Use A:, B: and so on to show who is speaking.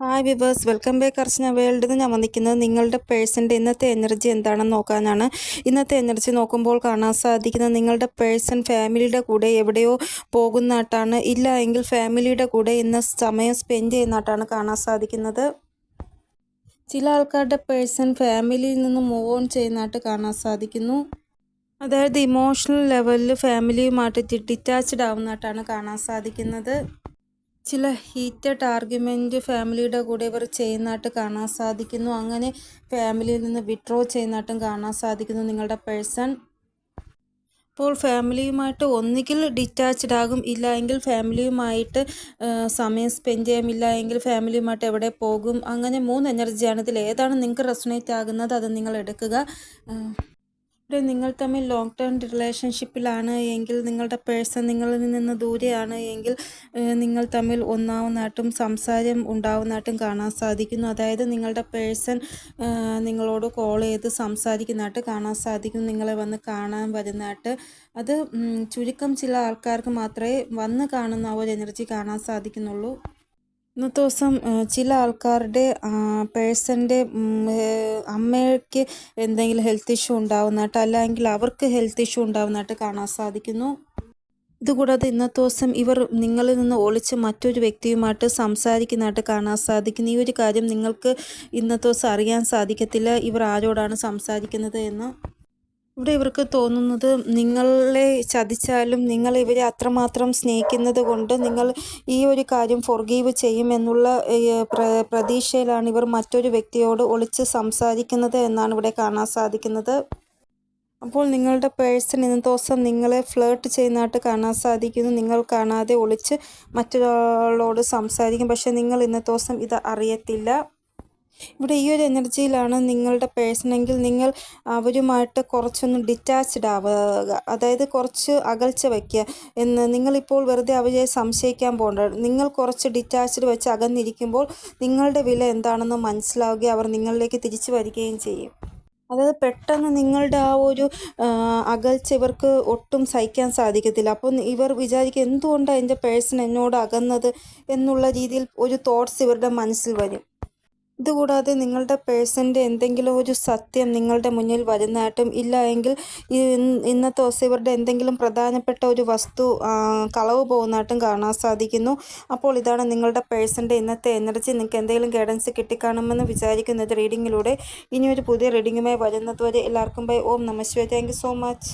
A: Hi viewers welcome back Archana വേൾഡിൽ ഞാൻ വന്നിരിക്കുന്നത് നിങ്ങളുടെ പേഴ്സന്റെ ഇന്നത്തെ എനർജി എന്താണെന്ന് നോക്കാനാണ്. ഇന്നത്തെ എനർജി നോക്കുമ്പോൾ കാണാൻ സാധിക്കുന്നത് നിങ്ങളുടെ പേഴ്സൺ ഫാമിലിയുടെ കൂടെ എവിടെയോ പോകുന്നതായിട്ടാണ് ഇല്ല എങ്കിൽ ഫാമിലിയുടെ കൂടെ ഇന്ന് സമയം സ്പെൻഡ് ചെയ്യുന്നതായിട്ടാണ് കാണാൻ സാധിക്കുന്നത്. ചില ആൾക്കാരുടെ പേഴ്സൺ ഫാമിലിയിൽ നിന്ന് മൂവ് ഓൺ ചെയ്യുന്നതായിട്ട് കാണാൻ സാധിക്കുന്നു. അതായത് ഇമോഷണൽ ലെവലിൽ ഫാമിലിയുമായിട്ട് ഡിറ്റാച്ച്ഡ് ആവുന്നതായിട്ടാണ് കാണാൻ സാധിക്കുന്നത്. ചില ഹീറ്റഡ് ആർഗ്യുമെന്റ് ഫാമിലിയുടെ കൂടെ ഇവർ ചെയ്യുന്നതായിട്ട് കാണാൻ സാധിക്കുന്നു. അങ്ങനെ ഫാമിലിയിൽ നിന്ന് വിഡ്രോ ചെയ്യുന്നതായിട്ടും കാണാൻ സാധിക്കുന്നു നിങ്ങളുടെ പേഴ്സൺ. അപ്പോൾ ഫാമിലിയുമായിട്ട് ഒന്നുകിൽ ഡിറ്റാച്ച്ഡ് ആകും ഇല്ല എങ്കിൽ ഫാമിലിയുമായിട്ട് സമയം സ്പെൻഡ് ചെയ്യാമില്ല എങ്കിൽ ഫാമിലിയുമായിട്ട് എവിടെ പോകും. അങ്ങനെ മൂന്ന് എനർജിയാണ് ഇതിൽ ഏതാണ് നിങ്ങൾക്ക് റെസണേറ്റ് ആകുന്നത് അത് നിങ്ങൾ എടുക്കുക. ഇവിടെ നിങ്ങൾ തമ്മിൽ ലോങ് ടേം റിലേഷൻഷിപ്പിലാണ് എങ്കിൽ നിങ്ങളുടെ പേഴ്സൺ നിങ്ങളിൽ നിന്ന് ദൂരെയാണ് എങ്കിൽ നിങ്ങൾ തമ്മിൽ ഒന്നാവുന്നതായിട്ടും സംസാരം ഉണ്ടാവുന്നതായിട്ടും കാണാൻ സാധിക്കുന്നു. അതായത് നിങ്ങളുടെ പേഴ്സൺ നിങ്ങളോട് കോൾ ചെയ്ത് സംസാരിക്കുന്നതായിട്ട് കാണാൻ സാധിക്കും. നിങ്ങളെ വന്ന് കാണാൻ വരുന്നതായിട്ട്. അത് ചുരുക്കം ചില ആൾക്കാർക്ക് മാത്രമേ വന്ന് കാണുന്ന ആ ഒരു എനർജി കാണാൻ സാധിക്കുന്നുള്ളൂ. ഇന്നത്തെ ദിവസം ചില ആൾക്കാരുടെ പേഴ്സന്റെ അമ്മയ്ക്ക് എന്തെങ്കിലും ഹെൽത്ത് ഇഷ്യൂ ഉണ്ടാവുന്നതായിട്ട് അല്ലെങ്കിൽ അവർക്ക് ഹെൽത്ത് ഇഷ്യൂ ഉണ്ടാവുന്നതായിട്ട് കാണാൻ സാധിക്കുന്നു. ഇതുകൂടാതെ ഇന്നത്തെ ദിവസം ഇവർ നിങ്ങളിൽ നിന്ന് ഒളിച്ച് മറ്റൊരു വ്യക്തിയുമായിട്ട് സംസാരിക്കുന്നതായിട്ട് കാണാൻ സാധിക്കുന്നു. ഈ ഒരു കാര്യം നിങ്ങൾക്ക് ഇന്നത്തെ ദിവസം അറിയാൻ സാധിക്കത്തില്ല. ഇവർ ആരോടാണ് സംസാരിക്കുന്നത് എന്ന്. ഇവിടെ ഇവർക്ക് തോന്നുന്നത് നിങ്ങളെ ചതിച്ചാലും നിങ്ങൾ ഇവരെ അത്രമാത്രം സ്നേഹിക്കുന്നത് കൊണ്ട് നിങ്ങൾ ഈ ഒരു കാര്യം ഫോർഗീവ് ചെയ്യുമെന്നുള്ള പ്രതീക്ഷയിലാണ് ഇവർ മറ്റൊരു വ്യക്തിയോട് ഒളിച്ച് സംസാരിക്കുന്നത് എന്നാണ് ഇവിടെ കാണാൻ സാധിക്കുന്നത്. അപ്പോൾ നിങ്ങളുടെ പേഴ്സൺ ഇന്ന ദിവസം നിങ്ങളെ ഫ്ലേർട്ട് ചെയ്യുന്നതായിട്ട് കാണാൻ സാധിക്കുന്നു. നിങ്ങൾ കാണാതെ ഒളിച്ച് മറ്റൊരാളോട് സംസാരിക്കും. പക്ഷേ നിങ്ങൾ ഇന്നത്തെ ദിവസം ഇത് അറിയത്തില്ല. ഇവിടെ ഈ ഒരു എനർജിയിലാണ് നിങ്ങളുടെ പേഴ്സണെങ്കിൽ നിങ്ങൾ അവരുമായിട്ട് കുറച്ചൊന്ന് ഡിറ്റാച്ച്ഡ് ആവുക. അതായത് കുറച്ച് അകൽച്ച വയ്ക്കുക എന്ന്. നിങ്ങളിപ്പോൾ വെറുതെ അവരെ സംശയിക്കാൻ പോകണ്ട നിങ്ങൾ കുറച്ച് ഡിറ്റാച്ച്ഡ് വെച്ച് അകന്നിരിക്കുമ്പോൾ നിങ്ങളുടെ വില എന്താണെന്ന് മനസ്സിലാവുകയും അവർ നിങ്ങളിലേക്ക് തിരിച്ചു വരികയും ചെയ്യും. അതായത് പെട്ടെന്ന് നിങ്ങളുടെ ആ ഒരു അകൽച്ച ഇവർക്ക് ഒട്ടും സഹിക്കാൻ സാധിക്കത്തില്ല. അപ്പോൾ ഇവർ വിചാരിക്കുക എന്തുകൊണ്ടാണ് എന്റെ പേഴ്സൺ എന്നോട് അകന്നത് എന്നുള്ള രീതിയിൽ ഒരു തോട്ട്സ് ഇവരുടെ മനസ്സിൽ വരും. ഇതുകൂടാതെ നിങ്ങളുടെ പേഴ്സന്റെ എന്തെങ്കിലും ഒരു സത്യം നിങ്ങളുടെ മുന്നിൽ വരുന്നതായിട്ടും ഇല്ല എങ്കിൽ ഇന്നത്തെ ദിവസം ഇവരുടെ എന്തെങ്കിലും പ്രധാനപ്പെട്ട ഒരു വസ്തു കളവ് പോകുന്നതായിട്ടും കാണാൻ സാധിക്കുന്നു. അപ്പോൾ ഇതാണ് നിങ്ങളുടെ പേഴ്സന്റെ ഇന്നത്തെ എനർജി. നിങ്ങൾക്ക് എന്തെങ്കിലും ഗൈഡൻസ് കിട്ടിക്കാണുമെന്ന് വിചാരിക്കുന്നത് റീഡിങ്ങിലൂടെ. ഒരു പുതിയ റീഡിങ്ങുമായി വരുന്നതുവരെ എല്ലാവർക്കും ബൈ. ഓം നമസ്വേ താങ്ക് സോ മച്ച്.